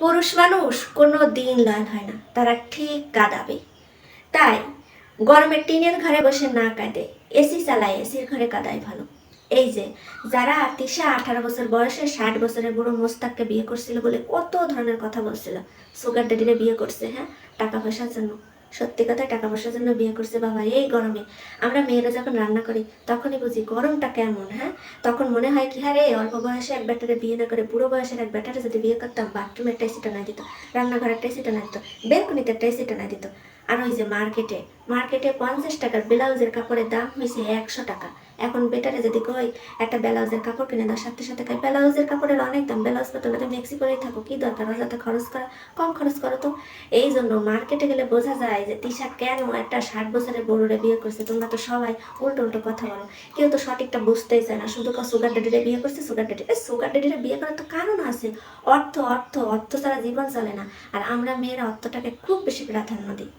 পুরুষ মানুষ কোনো দিন লয়ন হয় না, তারা ঠিক কাঁদাবে তাই গরমে টিনের ঘরে বসে না কাঁদে, এসি চালায়, এসির ঘরে কাদায় ভালো। এই যে, যারা তিশা আঠারো বছর বয়সে ষাট বছরের বুড়ো মোস্তাককে বিয়ে করছিল বলে কত ধরনের কথা বলছিল। সুগার ড্যাডিরে বিয়ে করছে হ্যাঁ? টাকা পয়সার জন্য। সত্যি কথা, টাকা পয়সার জন্য বিয়ে করছে বাবা, এই গরমে। আমরা মেয়েরা যখন রান্না করি, তখনই বুঝি গরমটা কেমন হ্যাঁ? তখন মনে হয় কি হ্যাঁ রে, অল্প বয়সে এক ব্যাটারে বিয়ে না করে পুরো বয়সের এক ব্যাটারে যদি বিয়ে করতাম বাথরুমের টাইসিটা না দিত রান্নাঘরের একটা এসিটা না দিত বেলকুনিতে একটা এসিটা না দিত। আর ওই যে মার্কেটে মার্কেটে পঞ্চাশ টাকার ব্লাউজের কাপড়ের দাম হয়েছে একশো টাকা। এখন বেটারে যদি কই, একটা ব্লাউজের কাপড় কিনে দাও সাথে সাথে কই ব্লাউজের কাপড়ের অনেক দাম ব্লাউজ তো তুমি মেক্সিকোরেই থাকো, কি দরকার? যাতে খরচ করা, কম খরচ করো তো। এই জন্য মার্কেটে গেলে বোঝা যায় যে তিশা কেন একটা ষাট বছরের বড়রে বিয়ে করছে? তোমরা তো সবাই উল্টো উল্টো কথা বলো। কেউ তো সঠিকটা বুঝতেই চায় না, শুধু সুগার ড্যাডিরে বিয়ে করছে, সুগার ড্যাডি এই সুগার ড্যাডিরে বিয়ে করার তো কারণ আছে। অর্থ অর্থ অর্থ ছাড়া জীবন চলে না। আর আমরা মেয়েরা অর্থটাকে খুব বেশি প্রাধান্য দিই।